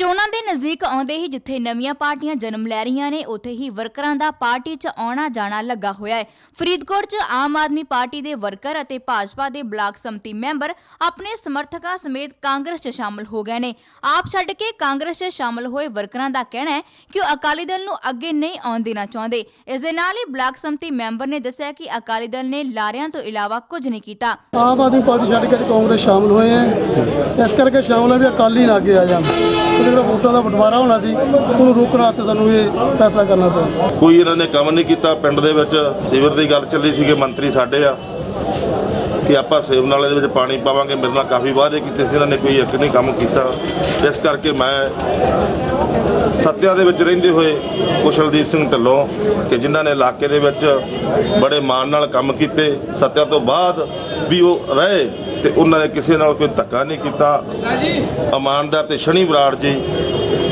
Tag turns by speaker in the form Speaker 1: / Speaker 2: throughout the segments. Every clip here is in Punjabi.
Speaker 1: ਚੋਣਾਂ ਦੇ ਨਜ਼ਦੀਕ ਆਉਂਦੇ ਹੀ ਜਿੱਥੇ ਨਵੀਆਂ ਪਾਰਟੀਆਂ ਜਨਮ ਲੈ ਰਹੀਆਂ ਨੇ, ਉੱਥੇ ਹੀ ਵਰਕਰਾਂ ਦਾ ਪਾਰਟੀ 'ਚ ਆਉਣਾ ਜਾਣਾ ਲੱਗਾ ਹੋਇਆ ਹੈ। ਫਰੀਦਕੋਟ 'ਚ ਆਮ ਆਦਮੀ ਪਾਰਟੀ ਦੇ ਵਰਕਰ ਅਤੇ ਭਾਜਪਾ ਦੇ ਬਲਾਕ ਸੰਮਤੀ ਮੈਂਬਰ ਆਪਣੇ ਸਮਰਥਕਾਂ ਸਮੇਤ ਕਾਂਗਰਸ 'ਚ ਸ਼ਾਮਲ ਹੋ ਗਏ ਨੇ। ਆਪ ਛੱਡ ਕੇ ਕਾਂਗਰਸ 'ਚ ਸ਼ਾਮਲ ਹੋਏ ਵਰਕਰਾਂ ਦਾ ਕਹਿਣਾ ਹੈ ਕਿ ਉਹ ਅਕਾਲੀ ਦਲ ਨੂੰ ਅੱਗੇ ਨਹੀਂ ਆਉਣ ਦੇਣਾ ਚਾਹੁੰਦੇ। ਇਸ ਦੇ ਨਾਲ ਹੀ ਬਲਾਕ ਸੰਮਤੀ ਮੈਂਬਰ ਨੇ ਦੱਸਿਆ ਕਿ ਅਕਾਲੀ ਦਲ ਨੇ ਲਾਰਿਆਂ ਤੋਂ ਇਲਾਵਾ ਕੁਝ ਨਹੀਂ ਕੀਤਾ।
Speaker 2: ਆਮ ਆਦਮੀ ਪਾਰਟੀ ਛੱਡ ਕੇ ਕਾਂਗਰਸ ਸ਼ਾਮਲ ਹੋਏ ਹੈ। ਇਸ ਕਰਕੇ ਸ਼ਾਮਲ ਆ ਵੀ ਅਕਾਲੀ ਨਾ ਅੱਗੇ ਆ ਜਾਣ। ਉਹਦੇ ਜਿਹੜਾ ਵੋਟਾਂ ਦਾ ਬਟਵਾਰਾ ਹੋਣਾ ਸੀ, ਉਹਨੂੰ ਰੋਕਣ ਵਾਸਤੇ ਸਾਨੂੰ ਇਹ ਫੈਸਲਾ ਕਰਨਾ ਪਿਆ।
Speaker 3: ਕੋਈ ਇਹਨਾਂ ਨੇ ਕੰਮ ਨਹੀਂ ਕੀਤਾ, ਪਿੰਡ ਦੇ ਵਿੱਚ ਸੀਵਰ ਦੀ ਗੱਲ ਚੱਲੀ ਸੀ ਕਿ ਮੰਤਰੀ ਸਾਡੇ ਆ, ਕਿ ਆਪਾਂ ਸੇਵ ਨਾਲੇ ਦੇ ਵਿੱਚ ਪਾਣੀ ਪਾਵਾਂਗੇ, ਮੇਰੇ ਨਾਲ ਕਾਫੀ ਵਾਅਦੇ ਕੀਤੇ ਸੀ, ਇਹਨਾਂ ਨੇ ਕੋਈ ਇੱਕ ਨਹੀਂ ਕੰਮ ਕੀਤਾ। ਇਸ ਕਰਕੇ ਮੈਂ ਸੱਤਿਆ ਦੇ ਵਿੱਚ ਰਹਿੰਦੇ ਹੋਏ ਕੁਸ਼ਲਦੀਪ ਸਿੰਘ ਢੱਲੋਂ, ਕਿ ਜਿਨ੍ਹਾਂ ਨੇ ਇਲਾਕੇ ਦੇ ਵਿੱਚ ਬੜੇ ਮਾਣ ਨਾਲ ਕੰਮ ਕੀਤੇ, ਸੱਤਿਆ ਤੋਂ ਬਾਅਦ ਵੀ ਉਹ ਰਹੇ। ਤੇ ਉਹਨਾਂ ਨੇ ਕਿਸੇ ਨਾਲ ਕੋਈ ਧੱਕਾ ਨਹੀਂ ਕੀਤਾ। ਇਮਾਨਦਾਰ ਤੇ ਸ਼ਨੀ ਬਰਾੜ ਜੀ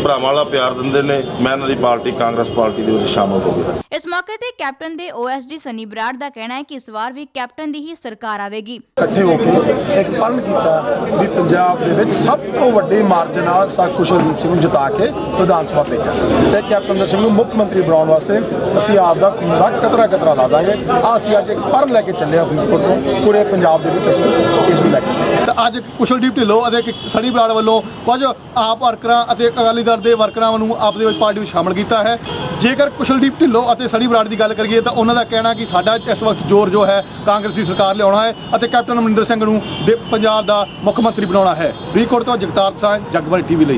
Speaker 3: ਭਰਾਵਾਂ ਵਾਲਾ ਪਿਆਰ ਦਿੰਦੇ ਨੇ ਮੈਂ ਇਹਨਾਂ ਦੀ ਪਾਰਟੀ ਕਾਂਗਰਸ ਪਾਰਟੀ ਦੇ ਵਿੱਚ ਸ਼ਾਮਲ ਹੋ ਗਿਆ।
Speaker 1: ਇਸ ਮੌਕੇ ਤੇ ਕੈਪਟਨ ਦੇ ਓਐਸਡੀ ਸਨੀ ਬਰਾੜ ਦਾ ਕਹਿਣਾ ਹੈ ਕਿ ਇਸ ਵਾਰ ਵੀ ਕੈਪਟਨ ਦੀ ਹੀ ਸਰਕਾਰ ਆਵੇਗੀ।
Speaker 4: ਇਕੱਠੇ ਹੋ ਕੇ ਇੱਕ ਪਰਨ ਕੀਤਾ ਵੀ ਪੰਜਾਬ ਦੇ ਵਿੱਚ ਸਭ ਤੋਂ ਵੱਡੇ ਮਾਰਜਨ ਨਾਲ ਸਾ ਕੁਸ਼ਲਦੀਪ ਸਿੰਘ ਨੂੰ ਜਿਤਾ ਕੇ ਵਿਧਾਨ ਸਭਾ ਭੇਜਿਆ। ਤੇ ਕੈਪਟਨ ਸਿੰਘ ਨੂੰ ਮੁੱਖ ਮੰਤਰੀ ਬਣਾਉਣ ਵਾਸਤੇ ਅਸੀਂ ਆਪ ਦਾ ਖੂਨ ਦਾ ਕਤਰਾ ਕਤਰਾ ਲਾ ਦਾਂਗੇ। ਆ ਅਸੀਂ ਅੱਜ ਇੱਕ ਪਰਨ ਲੈ ਕੇ ਚੱਲੇ ਹਾਂ ਫਰੀਦਕੋਟ ਤੋਂ ਪੂਰੇ ਪੰਜਾਬ ਦੇ ਵਿੱਚ ਅਸੀਂ ਇਸ ਨੂੰ ਲੈ ਕੇ।
Speaker 2: ਤਾਂ ਅੱਜ ਕੁਸ਼ਲਦੀਪ ਢਿੱਲੋਂ ਅਤੇ ਸਣੀ ਬਰਾੜ ਵੱਲੋਂ ਕੁਝ ਆਪ ਵਰਕਰਾਂ ਅਤੇ ਅਕਾਲੀ ਦਲ ਦੇ ਵਰਕਰਾਂ ਨੂੰ ਆਪਦੇ ਵਿੱਚ ਪਾਰਟੀ ਵਿੱਚ ਸ਼ਾਮਲ ਕੀਤਾ ਹੈ। ਜੇਕਰ ਕੁਸ਼ਲਦੀਪ ਢਿੱਲੋਂ ਅਤੇ ਸਣੀ ਬਰਾੜ ਦੀ ਗੱਲ ਕਰੀਏ ਤਾਂ ਉਹਨਾਂ ਦਾ ਕਹਿਣਾ ਕਿ ਸਾਡਾ ਇਸ ਵਕਤ ਜ਼ੋਰ ਜੋ ਹੈ ਕਾਂਗਰਸੀ ਸਰਕਾਰ ਲਿਆਉਣਾ ਹੈ ਅਤੇ ਕੈਪਟਨ ਅਮਰਿੰਦਰ ਸਿੰਘ ਨੂੰ ਦੇ ਪੰਜਾਬ ਦਾ ਮੁੱਖ ਮੰਤਰੀ ਬਣਾਉਣਾ ਹੈ। ਫਰੀਦਕੋਟ ਤੋਂ ਜਗਤਾਰ ਸਿੰਘ ਜਗਬਾਣੀ ਟੀਵੀ ਲਈ।